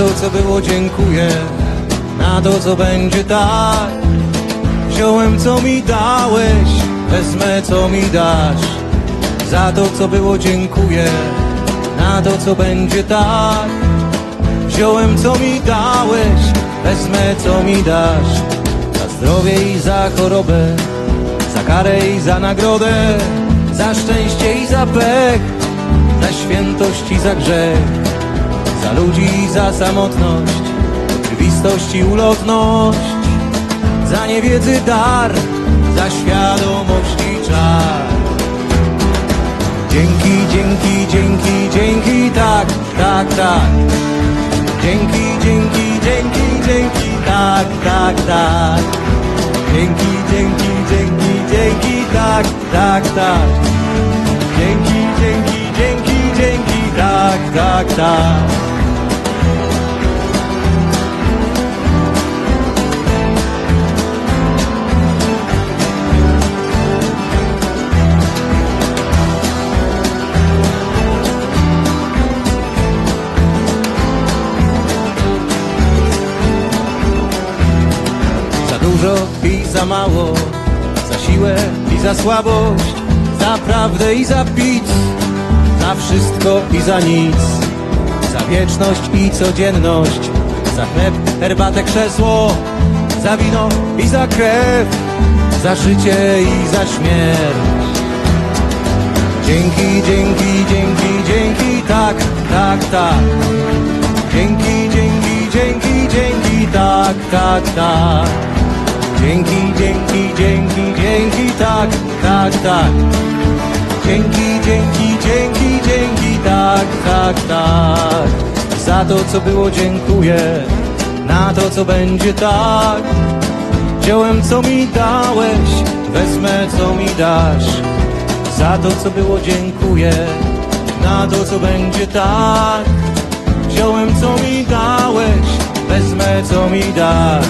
to co było dziękuję, na to co będzie tak. Wziąłem co mi dałeś, wezmę co mi dasz. Za to co było dziękuję, na to co będzie tak. Wziąłem co mi dałeś, wezmę co mi dasz. Za zdrowie i za chorobę, za karę i za nagrodę, za szczęście i za pech, za świętość i za grzech, za ludzi za samotność, oczywistość i ulotność, za niewiedzy dar, za świadomość i czar. Dzięki, dzięki, dzięki, dzięki, tak, tak, tak. Dzięki, dzięki, dzięki, dzięki, tak, tak, tak. Dzięki, dzięki, dzięki, dzięki, tak, tak, tak. Tak, tak. Za dużo i za mało, za siłę i za słabość, za prawdę i za za wszystko i za nic, za wieczność i codzienność, za chleb, herbatę, krzesło, za wino i za krew, za życie i za śmierć. Dzięki, dzięki, dzięki, dzięki, tak, tak, tak. Dzięki, dzięki, dzięki, dzięki, tak, tak, tak. Dzięki, dzięki, dzięki, dzięki, tak, tak, tak. Dzięki, dzięki, dzięki, tak, tak. Za to, co było, dziękuję. Na to, co będzie, tak. Wziąłem, co mi dałeś, wezmę, co mi dasz. Za to, co było, dziękuję. Na to, co będzie, tak. Wziąłem, co mi dałeś, wezmę, co mi dasz.